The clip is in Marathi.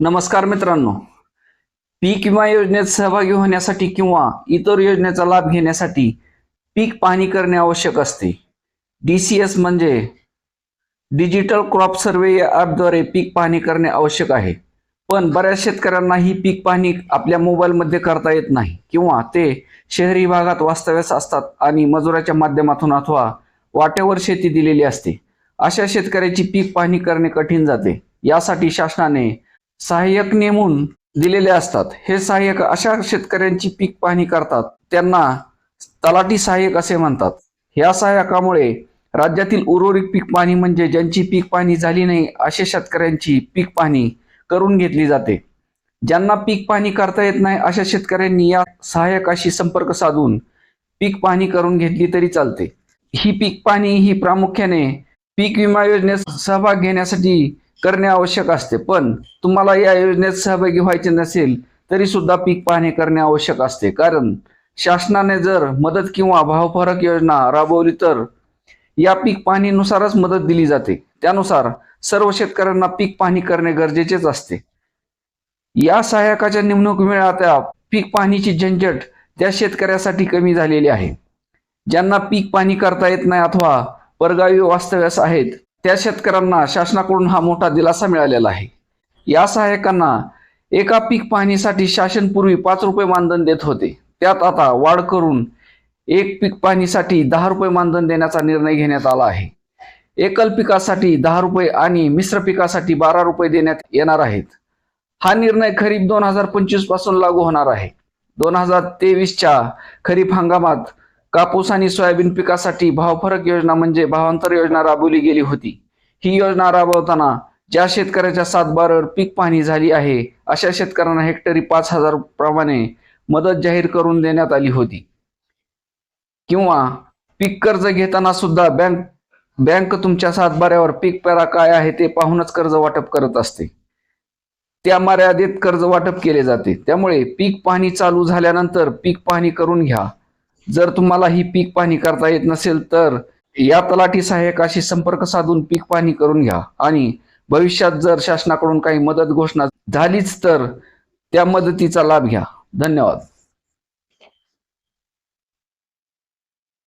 नमस्कार मित्रांनो. पीक विमा योजनेत सहभागी होण्यासाठी किंवा इतर योजनेचा लाभ घेण्यासाठी पीक पाहणी करणे आवश्यक असते. डी सी एस म्हणजे डिजिटल क्रॉप सर्वे या ॲपद्वारे पीक पाहणी करणे आवश्यक आहे. पण बऱ्याच शेतकऱ्यांना ही पीक पाहणी आपल्या मोबाईलमध्ये करता येत नाही किंवा ते शहरी भागात वास्तव्यास असतात आणि मजुराच्या माध्यमातून अथवा वाट्यावर शेती दिलेली असते. अशा शेतकऱ्याची पीक पाहणी करणे कठीण जाते. यासाठी शासनाने सहाय्यक नेमून दिलेले असतात. हे सहाय्यक अशा शेतकऱ्यांची पीक पाहणी करतात. त्यांना तलाठी सहाय्यक असे म्हणतात. ह्या सहाय्यकामुळे राज्यातील उर्वरित पीक पाहणी म्हणजे ज्यांची पीक पाहणी झाली नाही अशा शेतकऱ्यांची पीक पाहणी करून घेतली जाते. ज्यांना पीक पाहणी करता येत नाही अशा शेतकऱ्यांनी या सहाय्यकाशी संपर्क साधून पीक पाहणी करून घेतली तरी चालते. ही पीक पाहणी ही प्रामुख्याने पीक विमा योजनेत सहभाग घेण्यासाठी करणे आवश्यक असते. पण तुम्हाला या योजनेत सहभागी व्हायचे नसेल तरी सुद्धा पीक पाहणी करणे आवश्यक असते. कारण शासनाने जर मदत किंवा भावफरक योजना राबवली तर या पीक पाहणीनुसारच मदत दिली जाते. त्यानुसार सर्व शेतकऱ्यांना पीक पाहणी करणे गरजेचेच असते. या सहाय्यकाच्या नेमणूक त्या पीक पाहणीची झंझट त्या शेतकऱ्यासाठी कमी झालेली आहे. ज्यांना पीक पाहणी करता येत नाही अथवा परगावी वास्तव्यास आहेत त्या शेतकऱ्यांना शासनाकडून हा मोठा दिलासा मिळालेला आहे. या सहाय्यकांना एका पीक पाहणीसाठी शासन पूर्वी पाच रुपये मानधन देत होते. त्यात आता वाढ करून एक पीक पाहणीसाठी दहा रुपये मानधन देण्याचा निर्णय घेण्यात आला आहे. एकल पिकासाठी दहा रुपये आणि मिश्र पिकासाठी बारा रुपये देण्यात येणार आहेत. हा निर्णय खरीप दोन हजार पंचवीसपासून लागू होणार आहे. दोन हजार तेवीसच्या खरीप हंगामात कापूस आणि सोयाबीन पिकासाठी भावफरक योजना म्हणजे भावांतर योजना राबवली गेली होती. ही योजना राबवताना ज्या शेतकऱ्याच्या सातबारावर पीक पाहणी झाली आहे अशा शेतकऱ्यांना हेक्टरी पाच हजार प्रमाणे मदत जाहीर करून देण्यात आली होती. किंवा पीक कर्ज घेताना सुद्धा बँक बँक तुमच्या सातबाऱ्यावर पीक पेरा काय आहे ते पाहूनच कर्ज वाटप करत असते. त्या मर्यादेत कर्ज वाटप केले जाते. त्यामुळे पीक पाहणी चालू झाल्यानंतर पीक पाहणी करून घ्या. जर तुम्हाला ही पीक पाहणी करता येत नसेल तर या तलाठी सहाय्यकाशी संपर्क साधून पीक पाहणी करून घ्या. आणि भविष्यात जर शासनाकडून काही मदत घोषणा झालीच तर त्या मदतीचा लाभ घ्या. धन्यवाद.